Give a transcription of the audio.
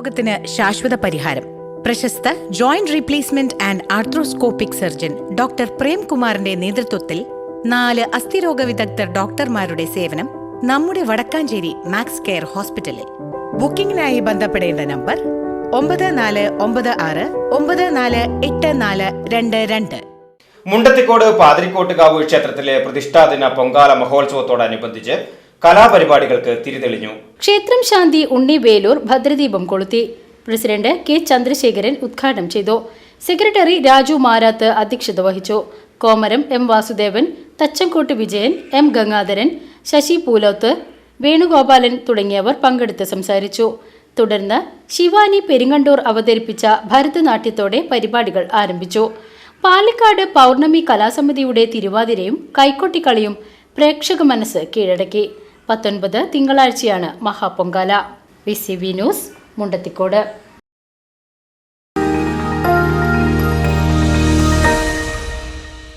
രോഗത്തിന് ശാശ്വത പരിഹാരം. പ്രശസ്ത joint replacement and arthroscopic surgeon doctor പ്രേംകുമാറിന്റെ നേതൃത്വത്തിൽ നാല് അസ്ഥിരോഗ വിദഗ്ധർ ഡോക്ടർമാരുടെ സേവനം നമ്മുടെ വടക്കാഞ്ചേരി മാക്സ് കെയർ ഹോസ്പിറ്റലിൽ. ബുക്കിംഗിനായി ബന്ധപ്പെടേണ്ട നമ്പർ ഒമ്പത് നാല് ഒമ്പത് ആറ് ഒമ്പത് നാല് എട്ട് നാല് രണ്ട് രണ്ട്. മുണ്ടത്തിക്കോട് പാതിരിക്കോട്ടുകാവ് ക്ഷേത്രത്തിലെ പ്രതിഷ്ഠാദിന പൊങ്കാല മഹോത്സവത്തോടനുബന്ധിച്ച് കലാപരിപാടികൾക്ക് തിരിതെളിഞ്ഞു. ക്ഷേത്രം ശാന്തി ഉണ്ണി വേലൂർ ഭദ്രദീപം കൊളുത്തി. പ്രസിഡന്റ് കെ ചന്ദ്രശേഖരൻ ഉദ്ഘാടനം ചെയ്തു. സെക്രട്ടറി രാജു മാരാത്ത് അധ്യക്ഷത വഹിച്ചു. കോമരം എം വാസുദേവൻ തച്ചങ്കോട്ട് വിജയൻ എം ഗംഗാധരൻ ശശി പൂലോത്ത് വേണുഗോപാലൻ തുടങ്ങിയവർ പങ്കെടുത്ത് സംസാരിച്ചു. തുടർന്ന് ശിവാനി പെരിങ്ങണ്ടൂർ അവതരിപ്പിച്ച ഭരതനാട്യത്തോടെ പരിപാടികൾ ആരംഭിച്ചു. പാലക്കാട് പൗർണമി കലാസമിതിയുടെ തിരുവാതിരയും കൈക്കൊട്ടിക്കളിയും പ്രേക്ഷക മനസ്സ് കീഴടക്കി. പത്തൊൻപത് തിങ്കളാഴ്ചയാണ് Mahapongala. V C V news Mundathikode.